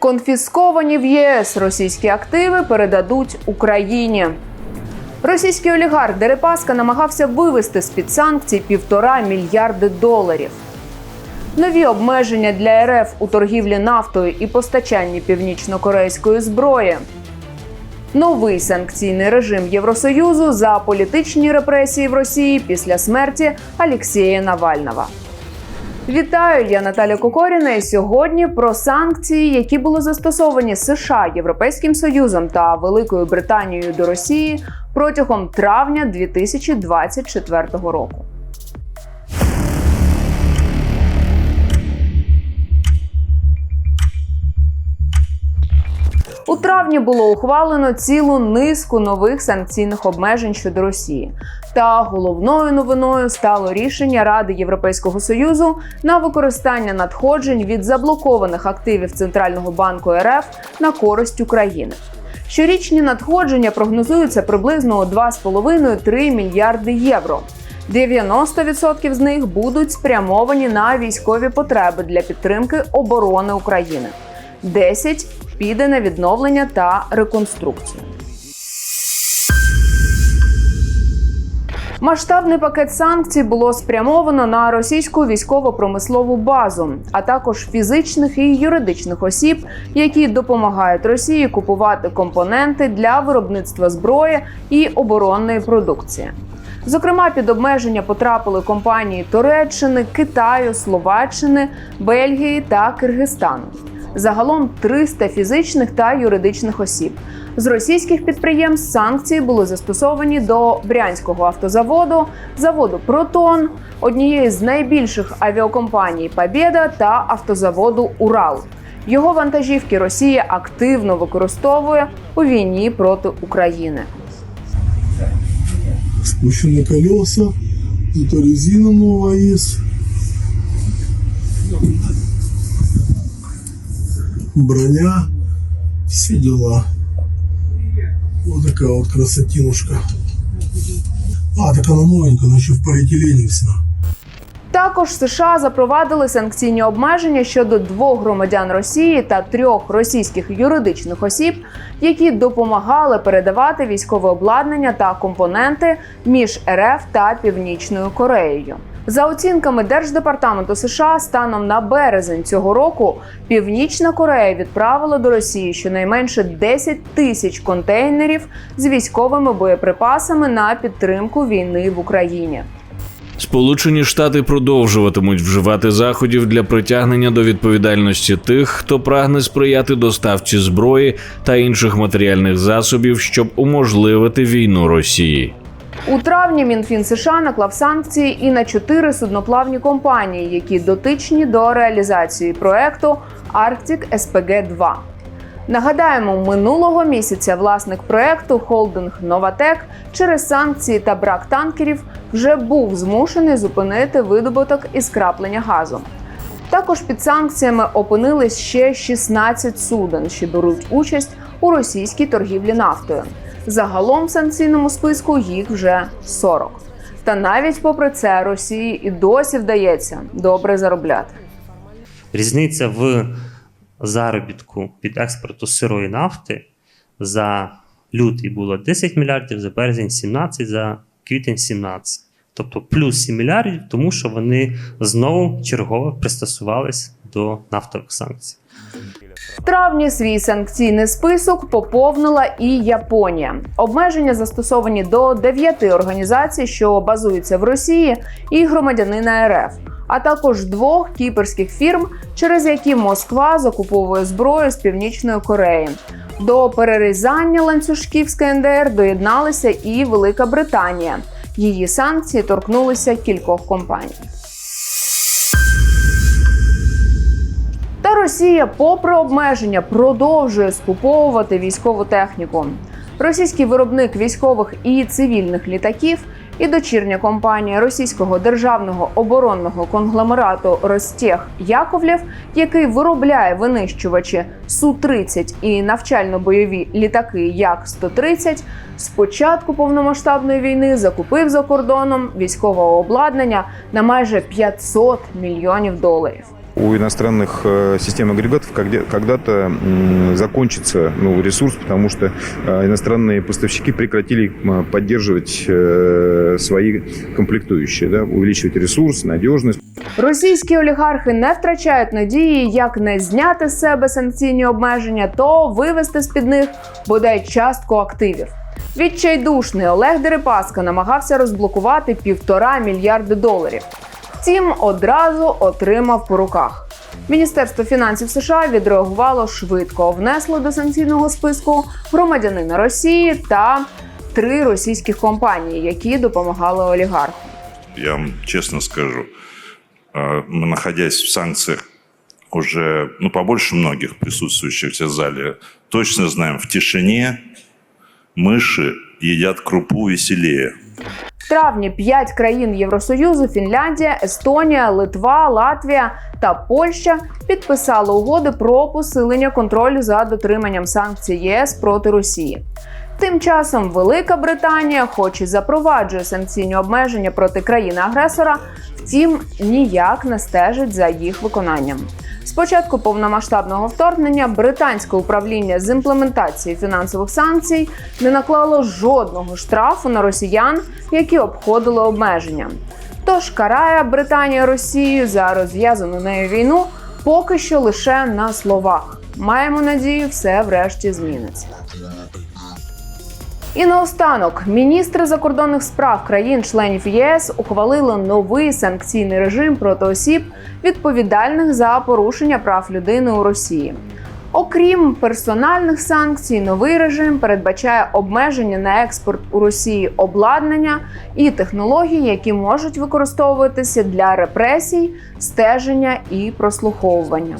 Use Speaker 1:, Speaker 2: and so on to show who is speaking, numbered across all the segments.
Speaker 1: Конфісковані в ЄС російські активи передадуть Україні. Російський олігарх Дерипаска намагався вивести з під санкцій півтора мільярди доларів. Нові обмеження для РФ у торгівлі нафтою і постачанні північно-корейської зброї. Новий санкційний режим Євросоюзу за політичні репресії в Росії після смерті Алексія Навального. Вітаю, я Наталя Кокоріна. І сьогодні про санкції, які були застосовані США, Європейським Союзом та Великою Британією до Росії протягом травня 2024 року. Травні було ухвалено цілу низку нових санкційних обмежень щодо Росії. Та головною новиною стало рішення Ради Європейського союзу на використання надходжень від заблокованих активів Центрального банку РФ на користь України. Щорічні надходження прогнозуються приблизно у 2,5-3 мільярди євро. 90% з них будуть спрямовані на військові потреби для підтримки оборони України. 10 піде на відновлення та реконструкцію. Масштабний пакет санкцій було спрямовано на російську військово-промислову базу, а також фізичних і юридичних осіб, які допомагають Росії купувати компоненти для виробництва зброї і оборонної продукції. Зокрема, під обмеження потрапили компанії Туреччини, Китаю, Словаччини, Бельгії та Киргизстану. Загалом 300 фізичних та юридичних осіб. З російських підприємств санкції були застосовані до Брянського автозаводу, заводу Протон, однієї з найбільших авіакомпаній Побєда та автозаводу Урал. Його вантажівки Росія активно використовує у війні проти України.
Speaker 2: спущены колеса, зато резина новая есть. Броня, все дела. Вот такая вот красотинушка. А, так она новенькая, она еще в полиэтилене вся.
Speaker 1: Також США запровадили санкційні обмеження щодо двох громадян Росії та трьох російських юридичних осіб, які допомагали передавати військове обладнання та компоненти між РФ та Північною Кореєю. За оцінками Держдепартаменту США, станом на березень цього року Північна Корея відправила до Росії щонайменше 10 тисяч контейнерів з військовими боєприпасами на підтримку війни в Україні.
Speaker 3: Сполучені Штати продовжуватимуть вживати заходів для притягнення до відповідальності тих, хто прагне сприяти доставці зброї та інших матеріальних засобів, щоб уможливити війну Росії.
Speaker 1: У травні Мінфін США наклав санкції і на чотири судноплавні компанії, які дотичні до реалізації проекту Arctic SPG 2 Нагадаємо, минулого місяця власник проекту холдинг Новатек через санкції та брак танкерів вже був змушений зупинити видобуток і скраплення газу. Також під санкціями опинились ще 16 суден, що беруть участь у російській торгівлі нафтою. Загалом в санкційному списку їх вже 40. Та навіть попри це Росії і досі вдається добре заробляти.
Speaker 4: Різниця в заробітку від експорту сирої нафти за лютий було 10 мільярдів, за березень 17, за квітень 17. Тобто плюс 7 мільярдів, тому що вони знову чергово пристосувались до нафтових санкцій.
Speaker 1: В травні свій санкційний список поповнила і Японія. Обмеження застосовані до дев'яти організацій, що базуються в Росії, і громадянина РФ, а також двох кіперських фірм, через які Москва закуповує зброю з Північної Кореї. До перерізання ланцюжків з КНДР доєдналася і Велика Британія. Її санкції торкнулися кількох компаній. Та Росія, попри обмеження, продовжує скуповувати військову техніку. Російський виробник військових і цивільних літаків і дочірня компанія російського державного оборонного конгломерату Ростех Яковлєв, який виробляє винищувачі Су-30 і навчально-бойові літаки Як-130, з початку повномасштабної війни закупив за кордоном військового обладнання на майже 500 мільйонів доларів
Speaker 5: У иностранных э, систем агрегатов когда- когда-то м, закончится ну, ресурс, потому что э, иностранные поставщики прекратили м, поддерживать э, свои комплектующие, да, увеличивать ресурс, надежность.
Speaker 1: Російські олігархи не втрачають надії, як не зняти з себе санкційні обмеження, то вивести з під них бодай частку активів. Відчайдушний Олег Дерипаска намагався розблокувати півтора мільярди доларів. Втім, одразу отримав по руках. Міністерство фінансів США відреагувало швидко, внесло до санкційного списку громадянина Росії та три російських компанії, які допомагали олігарху.
Speaker 6: Я вам честно скажу, э, мы, находясь в санкциях, уже, ну, побольше многих присутствующих в зале, точно знаем, в тишине мыши едят крупу веселее.
Speaker 1: Травні п'ять країн Євросоюзу Фінляндія, Естонія, Литва, Латвія та Польща підписали угоди про посилення контролю за дотриманням санкцій ЄС проти Росії. Тим часом Велика Британія, хоч і запроваджує санкційні обмеження проти країни-агресора, втім ніяк не стежить за їх виконанням. З початку повномасштабного вторгнення британське управління з імплементації фінансових санкцій не наклало жодного штрафу на росіян, які обходили обмеження. Тож карає Британія Росію за розв'язану нею війну поки що лише на словах. Маємо надію, все врешті зміниться. І наостанок міністри закордонних справ країн-членів ЄС ухвалили новий санкційний режим проти осіб, відповідальних за порушення прав людини у Росії. Окрім персональних санкцій, новий режим передбачає обмеження на експорт у Росії обладнання і технологій, які можуть використовуватися для репресій, стеження і прослуховування.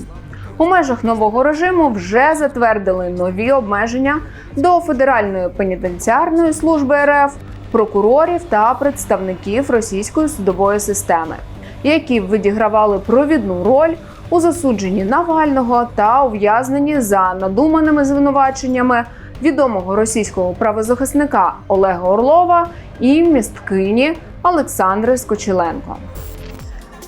Speaker 1: У межах нового режиму вже затвердили нові обмеження до Федеральної пенітенціарної служби РФ, прокурорів та представників російської судової системи, які відігравали провідну роль у засудженні Навального та ув'язненні за надуманими звинуваченнями відомого російського правозахисника Олега Орлова і місткині Олександри Скочеленко.